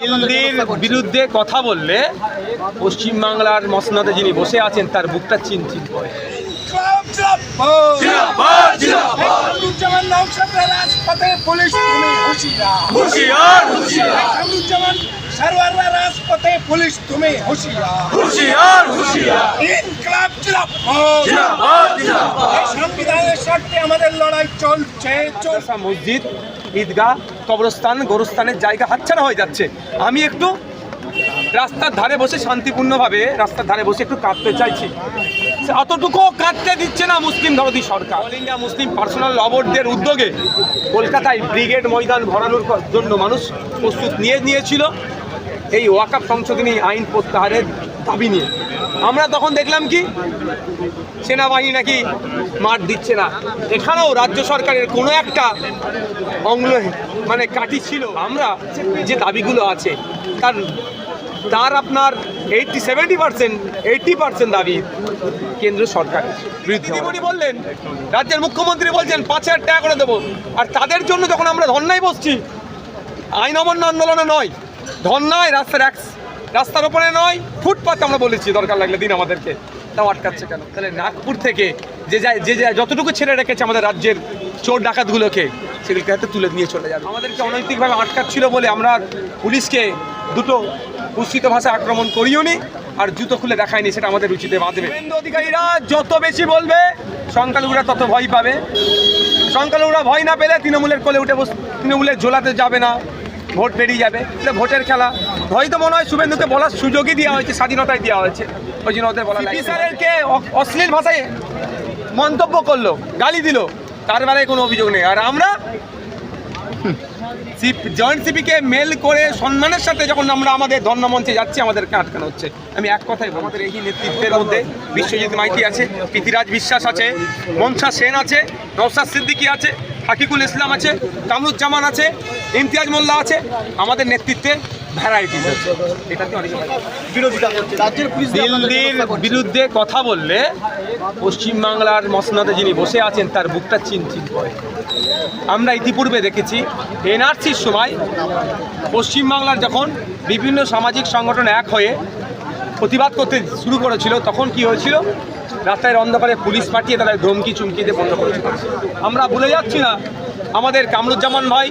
হিন্দির বিরুদ্ধে কথা বললে পশ্চিমবাংলার মসনাদে যিনি বসে আছেন তার বুকটা চিনচিন পুলিশ সারওয়াররা রাজপথে পুলিশ তুমি হুঁশিয়ার। হুশিয়ার হুশিয়ার। ইনকলাব জিন্দাবাদ। সংবিধানের আমাদের লড়াই চলছে চলছে। মাদ্রাসা, মসজিদ ঈদগাহ কবরস্থান, গোরস্থানের জায়গা হাতছাড়া হয়ে যাচ্ছে। আমি একটু রাস্তার ধারে বসে শান্তিপূর্ণভাবে রাস্তার ধারে বসে একটু কাঁদতে চাইছি। অতটুকু কাঁদতে দিচ্ছে না মুসলিম ভারতী সরকার। অল ইন্ডিয়া মুসলিম পার্সোনাল লবরদের উদ্যোগে কলকাতায় ব্রিগেড ময়দান ভরানোর জন্য মানুষ প্রস্তুত নিয়ে নিয়েছিল। এই ওয়াকাপ সংশোধনী আইন প্রত্যাহারের দাবি নিয়ে। আমরা তখন দেখলাম কি? সেনাবাহিনী নাকি মাঠ দিচ্ছে না। এখানেও রাজ্য সরকারের কোনো একটা অঙ্গ মানে কাটি ছিল। আমরা যে দাবিগুলো আছে তার তার আপনার eighty seventy percent eighty percent দাবি কেন্দ্র সরকার। উনি বললেন রাজ্যের মুখ্যমন্ত্রী বলছেন পাঁচ হাজার টাকা করে দেবো। আর তাদের জন্য যখন আমরা ধর্নায় বসছি আইন অমান্য আন্দোলনে নয় ধর্নায় রাস্তার এক রাস্তার ওপরে নয়, ফুটপাত আমরা বলেছি, দরকার লাগলে দিন আমাদেরকে। তাও আটকাচ্ছে কেন? তাহলে নাগপুর থেকে যে যায় যে যায় যতটুকু ছেড়ে রেখেছে আমাদের রাজ্যের চোর ডাকাতগুলোকে, সেগুলোকে হাতে তুলে নিয়ে চলে যাবে। আমাদেরকে অনৈতিকভাবে আটকাচ্ছিল বলে আমরা পুলিশকে দুটো কুৎসিত ভাষায় আক্রমণ করিও নি আর জুতো খুলে দেখায়নি, সেটা আমাদের রুচিতে বাঁধবে। অধিকারীরা যত বেশি বলবে, সংখ্যালঘুরা তত ভয় পাবে। সংখ্যালঘুরা ভয় না পেলে তৃণমূলের কোলে উঠে বস তৃণমূলের ঝোলাতে যাবে না। ভোট বেরিয়ে যাবে। এটা ভোটের খেলা। হয়তো মনে হয় শুভেন্দুকে বলার সুযোগই দেওয়া হয়েছে স্বাধীনতায় দেওয়া হয়েছে। ওই জন্য ওদের বলা অশ্লীল ভাষায় মন্তব্য করল গালি দিল তার বেলায় কোনো অভিযোগ নেই। আর আমরা জয়েন্ট সিপিকে মেল করে সম্মানের সাথে যখন আমরা আমাদের ধর্মমঞ্চে যাচ্ছি আমাদেরকে আটকানো হচ্ছে। আমি এক কথাই আমাদের এই নেতৃত্বের মধ্যে বিশ্বজিৎ মাইতি আছে পৃথিরাজ বিশ্বাস আছে মনসা সেন আছে নৌসাদ সিদ্দিকী আছে হাকিকুল ইসলাম আছে কামরুজ্জামান আছে ইমতিয়াজ মোল্লা আছে আমাদের নেতৃত্বে পুলিশ দিল্লির বিরুদ্ধে কথা বললে পশ্চিমবাংলার মসনাদে যিনি বসে আছেন তার বুকটা চিনচিন করে। আমরা ইতিপূর্বে দেখেছি এনআরসির সময় পশ্চিমবাংলার যখন বিভিন্ন সামাজিক সংগঠন এক হয়ে প্রতিবাদ করতে শুরু করেছিল তখন কি হয়েছিল? রাস্তায় অন্ধকারে পুলিশ পাঠিয়ে তাদের ধমকি চুমকি দিয়ে বন্ধ করেছিল। আমরা ভুলে যাচ্ছি না আমাদের কামরুজ্জামান ভাই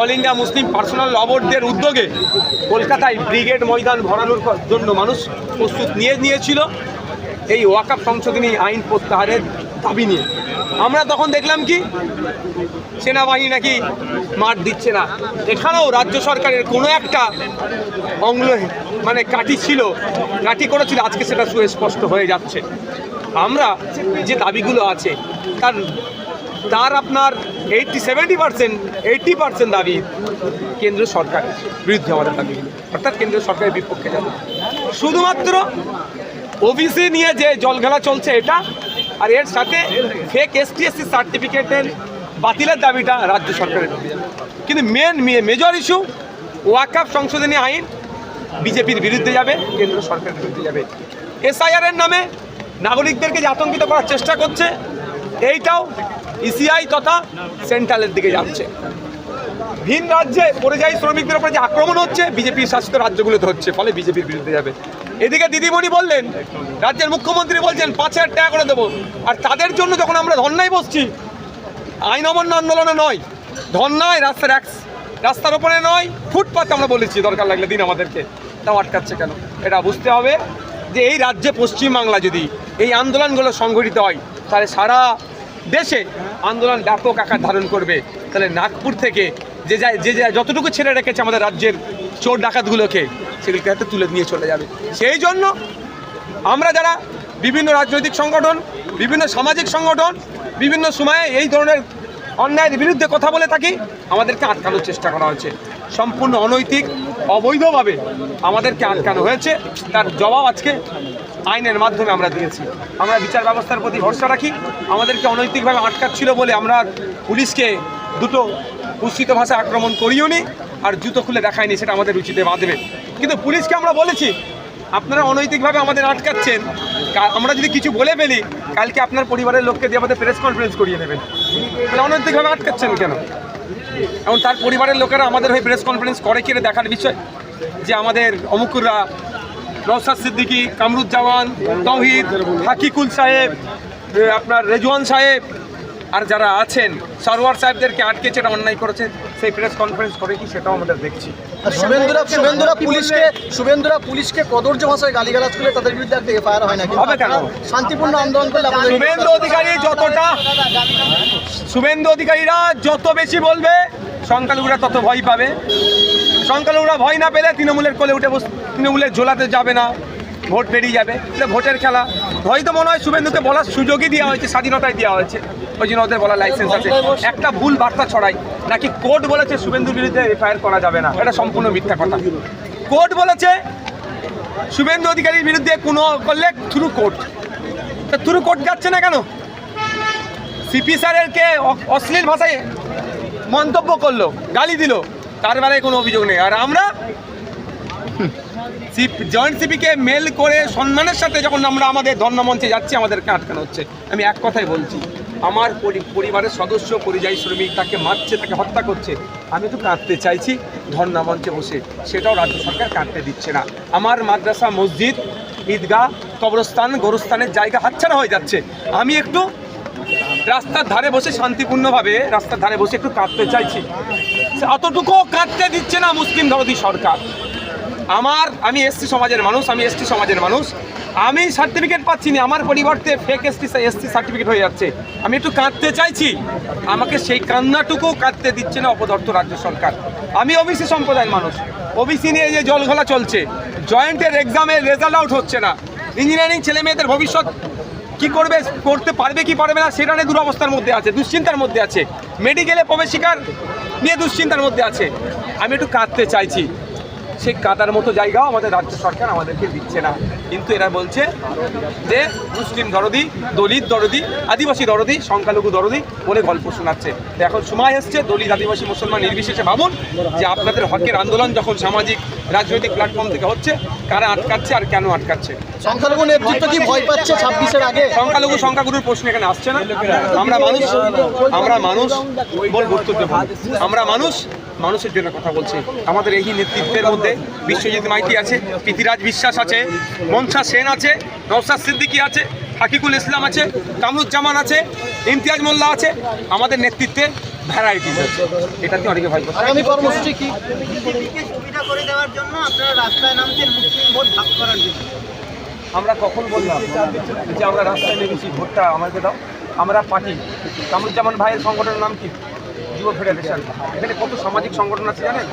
অল ইন্ডিয়া মুসলিম পার্সোনাল লবরদের উদ্যোগে কলকাতায় ব্রিগেড ময়দান ভরানোর জন্য মানুষ প্রস্তুত নিয়ে নিয়েছিল। এই ওয়াকাপ সংশোধনী আইন প্রত্যাহারের দাবি নিয়ে। আমরা তখন দেখলাম কি, সেনাবাহিনী নাকি মাঠ দিচ্ছে না। এখানেও রাজ্য সরকারের কোনো একটা অঙ্গ মানে কাঠি ছিল, কাঠি করেছিল আজকে সেটা সুস্পষ্ট হয়ে যাচ্ছে। আমরা যে দাবিগুলো আছে, তার তার আপনার eighty seventy percent eighty percent দাবি কেন্দ্র সরকারের বিরুদ্ধে আমাদের দাবিগুলো অর্থাৎ কেন্দ্র সরকারের বিপক্ষে যাবে। শুধুমাত্র ওবিসি নিয়ে যে জলঘেলা চলছে এটা, আর এর সাথে ফেক এসটিএসসি সার্টিফিকেটের বাতিলের দাবিটা রাজ্য সরকারের দাবি। কিন্তু মেন মেজর ইস্যু ওয়াকাপ সংশোধনী আইন বিজেপির বিরুদ্ধে যাবে, কেন্দ্র সরকারের বিরুদ্ধে যাবে। এসআইআর এর নামে নাগরিকদেরকে যে আতঙ্কিত করার চেষ্টা করছে, এইটাও ইসিআই তথা সেন্ট্রালের দিকে যাচ্ছে। ভিন রাজ্যে পরিযায়ী শ্রমিকদের উপরে যে আক্রমণ হচ্ছে, বিজেপি শাসিত রাজ্যগুলোতে হচ্ছে, ফলে বিজেপির বিরুদ্ধে যাবে। এদিকে দিদিমণি বললেন, রাজ্যের মুখ্যমন্ত্রী বলছেন, পাঁচ হাজার টাকা করে দেবো। আর তাদের জন্য যখন আমরা ধর্নায় বসছি, আইন অমান্য আন্দোলনে নয়, ধর্নায় রাস্তার এক, রাস্তার ওপরে নয়, ফুটপাতে আমরা বলেছি, দরকার লাগলে দিন আমাদেরকে। তাও আটকাচ্ছে কেন? এটা বুঝতে হবে যে এই রাজ্যে পশ্চিমবাংলা যদি এই আন্দোলনগুলো সংঘটিত হয়, তাহলে সারা দেশে আন্দোলন ব্যাপক আকার ধারণ করবে। তাহলে নাগপুর থেকে যে যায় যে যায় যতটুকু ছেড়ে রেখেছে আমাদের রাজ্যের চোর ডাকাতগুলোকে, সেগুলোকে হাতে তুলে নিয়ে চলে যাবে। সেই জন্য আমরা যারা বিভিন্ন রাজনৈতিক সংগঠন, বিভিন্ন সামাজিক সংগঠন, বিভিন্ন সময়ে এই ধরনের অন্যায়ের বিরুদ্ধে কথা বলে থাকি, আমাদেরকে আটকানোর চেষ্টা করা হয়েছে সম্পূর্ণ অনৈতিক অবৈধভাবে আমাদেরকে আটকানো হয়েছে। তার জবাব আজকে আইনের মাধ্যমে আমরা দিয়েছি। আমরা বিচার ব্যবস্থার প্রতি ভরসা রাখি। আমাদেরকে অনৈতিকভাবে আটকাচ্ছিল বলে আমরা পুলিশকে দুটো কুৎসিত ভাষায় আক্রমণ করিও নি আর জুতো খুলে দেখায়নি সেটা আমাদের রুচিতে বাঁধবে। কিন্তু পুলিশকে আমরা বলেছি, আপনারা অনৈতিকভাবে আমাদের আটকাচ্ছেন। আমরা যদি কিছু বলে ফেলি, কালকে আপনার পরিবারের লোককে দিয়ে আমাদের প্রেস কনফারেন্স করিয়ে নেবেন অনৈতিকভাবে আটকাচ্ছেন কেন? এবং তার পরিবারের লোকেরা আমাদের হয়ে প্রেস কনফারেন্স করে কিনে দেখার বিষয়? যে আমাদের অমুকুররা রসাদ সিদ্দিকি, কামরুজ্জামান, তৌহিদ, হাকিকুল সাহেব আপনার রেজওয়ান সাহেব, আর যারা আছেন, সারোয়ার সাহেবদেরকে আটকেছে, এটা অন্যায় করেছে। সেই প্রেস কনফারেন্স করে কি সেটাও আমাদের দেখছি। শুভেন্দুরা শুভেন্দুরা পুলিশকে শুভেন্দুরা পুলিশকে কদর্য ভাষায় গালিগালাজ করলে তাদের বিরুদ্ধে একটা এফআইআর হয় না। হবে কেন? শান্তিপূর্ণ আন্দোলন করলে শুভেন্দু অধিকারী যতটা শুভেন্দু অধিকারীরা যত বেশি বলবে সংখ্যালঘুরা তত ভয় পাবে। সংখ্যালঘুরা ভয় না পেলে তৃণমূলের কোলে উঠে বস তৃণমূলের ঝোলাতে যাবে না ভোট বেরিয়ে যাবে। এটা ভোটের খেলা। হয়তো মনে হয় শুভেন্দুকে বলার সুযোগই দেওয়া হয়েছে স্বাধীনতায় দেওয়া হয়েছে। ওই জন্য ওদের বলার লাইসেন্স আছে। একটা ভুল বার্তা ছড়াই নাকি কোর্ট বলেছে শুভেন্দুর বিরুদ্ধে এফআইআর করা যাবে না। এটা সম্পূর্ণ মিথ্যা কথা। কোর্ট বলেছে শুভেন্দু অধিকারীর বিরুদ্ধে কোনো করলে থ্রু কোর্ট তা থ্রু কোর্ট যাচ্ছে না কেন? সিপি স্যারেরকে অশ্লীল ভাষায় মন্তব্য করল গালি দিল তার বেলায় কোনো অভিযোগ নেই। আর আমরা জয়েন্ট সিপিকে মেল করে সম্মানের সাথে যখন আমরা আমাদের ধর্ণমঞ্চে যাচ্ছি আমাদেরকে আটকানো হচ্ছে। আমি এক কথাই বলছি আমার পরিবারের সদস্য, পরিযায়ী শ্রমিক তাকে মারছে, তাকে হত্যা করছে। আমি তো কাঁদতে চাইছি ধর্ণামঞ্চে বসে। সেটাও রাজ্য সরকার কাঁদতে দিচ্ছে না। আমার মাদ্রাসা, মসজিদ, ঈদগাহ, কবরস্থান, গোরস্থানের জায়গা হাতছাড়া হয়ে যাচ্ছে। আমি একটু রাস্তার ধারে বসে শান্তিপূর্ণভাবে রাস্তার ধারে বসে একটু কাঁদতে চাইছি। অতটুকুও কাঁদতে দিচ্ছে না মুসলিম ধরদি সরকার। আমার, আমি এসটি সমাজের মানুষ, আমি এসটি সমাজের মানুষ। আমি সার্টিফিকেট পাচ্ছি না, আমার পরিবর্তে ফেক এসটি এসটি সার্টিফিকেট হয়ে যাচ্ছে। আমি একটু কাঁদতে চাইছি। আমাকে সেই কান্নাটুকু কাঁদতে দিচ্ছে না অপদর্থ রাজ্য সরকার। আমি ওবিসি সম্প্রদায়ের মানুষ। ওবিসি নিয়ে যে জলঘোলা চলছে, জয়েন্টের এক্সামের রেজাল্ট আউট হচ্ছে না। ইঞ্জিনিয়ারিং ছেলে মেয়েদের ভবিষ্যৎ কি করবে, করতে পারবে, কি পারবে না, সেটা নিয়ে দুরবস্থার মধ্যে আছে, দুশ্চিন্তার মধ্যে আছে। মেডিকেলে প্রবেশিকার নিয়ে দুশ্চিন্তার মধ্যে আছে। আমি একটু কাঁদতে চাইছি। সেই কাদার মতো জায়গাও আমাদের রাজ্য সরকার আমাদেরকে দিচ্ছে না। কিন্তু এরা বলছে যে মুসলিম দরদি দলিত দরদি আদিবাসী দরদি সংখ্যালঘু দরদি বলে গল্প শোনাচ্ছে। এখন সময় এসছে দলিত আদিবাসী মুসলমান নির্বিশেষে ভাবুন যে আপনাদের হকের আন্দোলন যখন সামাজিক রাজনৈতিক প্ল্যাটফর্ম থেকে হচ্ছে কারা আটকাচ্ছে আর কেন আটকাচ্ছে? সংখ্যালঘু নেতৃত্ব কি ভয় পাচ্ছে ছাব্বিশের আগে? সংখ্যালঘু সংখ্যাগুরুর প্রশ্ন এখানে আসছে না। আমরা মানুষ আমরা মানুষ দেবো আমরা মানুষ মানুষের জন্য কথা বলছে। আমাদের এই নেতৃত্বের মধ্যে বিশ্বজিৎ মাইতি আছে পৃথিরাজ বিশ্বাস আছে মনসা সেন আছে নৌসাদ সিদ্দিকী আছে হাকিকুল ইসলাম আছে কামরুজ্জামান আছে ইমতিয়াজ মোল্লা আছে। আমাদের নেতৃত্বে ভ্যারাইটি আছে। এটাতে অনেকে ভয় করছে আগামী কর্মসূচি কি? বিজেপিকে সুবিধা করে দেওয়ার জন্য আপনারা রাস্তায় নামছেন মুসলিম ভোট ভাগ করার জন্য। আমরা কখন বললাম? যে আমরা রাস্তায় নেমেছি ভোটটা আমাকে দাও। আমরা পার্টি। কামরুজ্জামান ভাইয়ের সংগঠনের নাম কি? যুব ফেডারেশন। এখানে কত সামাজিক সংগঠন আছে জানেন?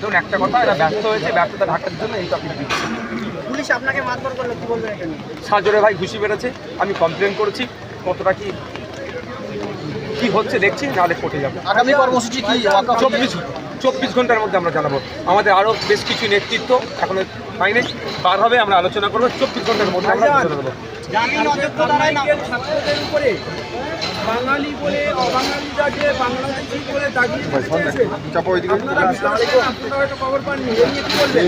ধরুন একটা কথা এরা ব্যর্থ হয়েছে ব্যর্থতা ঢাকার জন্য এই টপিক দিচ্ছে। পুলিশ আপনাকে মারধর করল কি বলবেন এটা নিয়ে সাজরে ভাই ঘুষি বেড়েছে আমি কমপ্লেন করেছি কতটা কি কি হচ্ছে দেখছি নাহলে কোর্টে যাব। আগামী কর্মসূচি কি? চব্বিশ চব্বিশ ঘণ্টার মধ্যে আমরা জানাব। আমাদের আরও বেশ কিছু নেতৃত্ব এখনও হয়নি বার হবে আমরা আলোচনা করব চব্বিশ ঘণ্টার মধ্যে আমরা ঘোষণা বাঙালি বলে অবাঙালিরা যে বাংলাদেশি বলে দাগিয়ে দিচ্ছে আপনারা বিষয়টা খবর পাননি এই নিয়ে কি বলবেন?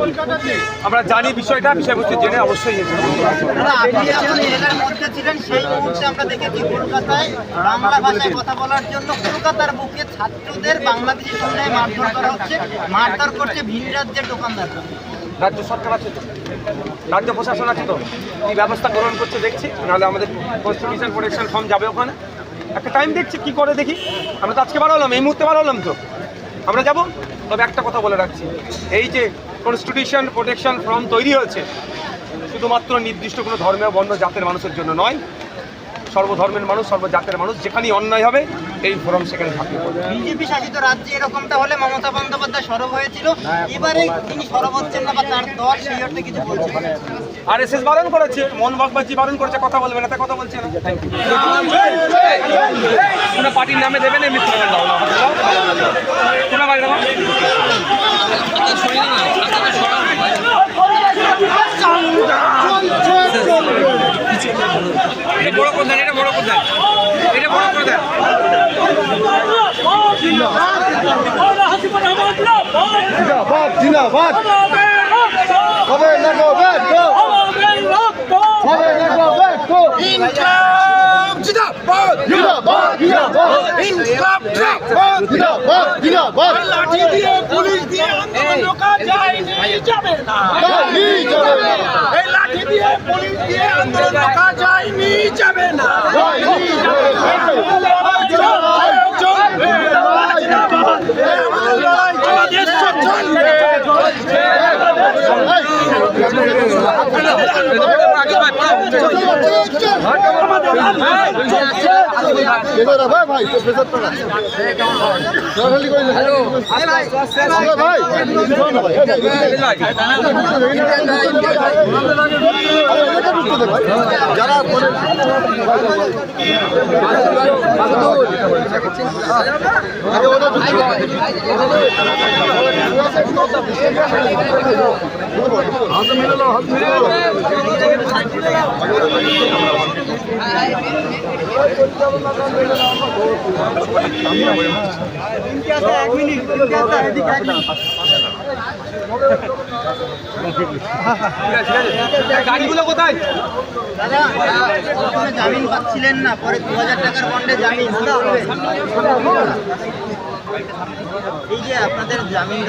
কলকাতাতে আমরা জানি বিষয়টা বিষয়বস্তু জেনে অবশ্যই মধ্যে ছিলেন সেই মুহূর্তে আমরা দেখেছি কলকাতায় বাংলা ভাষায় কথা বলার জন্য কলকাতার বুকে ছাত্রদের বাংলাদেশি সন্ধ্যায় মারধর করা হচ্ছে মারধর করছে ভিন রাজ্যের দোকানদাররা। রাজ্য সরকার আছে তো? রাজ্য প্রশাসন আছে তো? কি ব্যবস্থা গ্রহণ করছে দেখছি, নাহলে আমাদের কনস্টিটিউশন প্রোটেকশন ফর্ম যাবে ওখানে। একটা টাইম দেখছি, কি করে দেখি? আমরা তো আজকে বার হলাম, এই মুহূর্তে বার হলাম তো। আমরা যাব? তবে একটা কথা বলে রাখছি, এই যে কনস্টিটিউশন প্রোটেকশন ফর্ম তৈরি হয়েছে, শুধুমাত্র নির্দিষ্ট কোনো ধর্মীয় বর্ণ জাতের মানুষের জন্য নয় সর্বধর্মের মানুষ সর্বজাতের মানুষ যেখানেই অন্যায় হবে এই ফোরাম সেখানে থাকবে। বিজেপি শাসিত রাজ্যে এরকমটা হলে মমতা বন্দ্যোপাধ্যায় সরব হয়েছিল। এবারে তিনি সরব হচ্ছেন না বা তার দল সেই অর্থে কিছু বলছে আর এস এস বারণ করেছে মন বাগবাজি বারণ করেছে কথা বলবে না তা কথা বলছে না। তোমরা পার্টির নামে দাও না তোমরা জিন্দাবাদ হবে না ব্যাক গো। হবে না ব্যাক গো। ইনকাম জিন্দাবাদ জিন্দাবাদ জিন্দাবাদ ইনকলাব জিন্দাবাদ জিন্দাবাদ জিন্দাবাদ লাঠি দিয়ে পুলিশ দিয়ে আন্দোলন রোকা যায়নি যাবে না। যাবে না। এই লাঠি দিয়ে পুলিশ দিয়ে আন্দোলন রোকা যায়নি যাবে না। যাবে না। আয়োজন, আয়োজন। এই আমাদের লড়াই আমাদের চলবে এবার ভাই ভাই প্রেসারটা না জলদি করে হ্যালো ভাই ভাই যারা হাত মিলালো হাত মিলালো গাড়িগুলো কোথায়? জামিন পাচ্ছিলেন না, পরে দু হাজার টাকার বন্ডে জামিন এই যে আপনাদের জামিন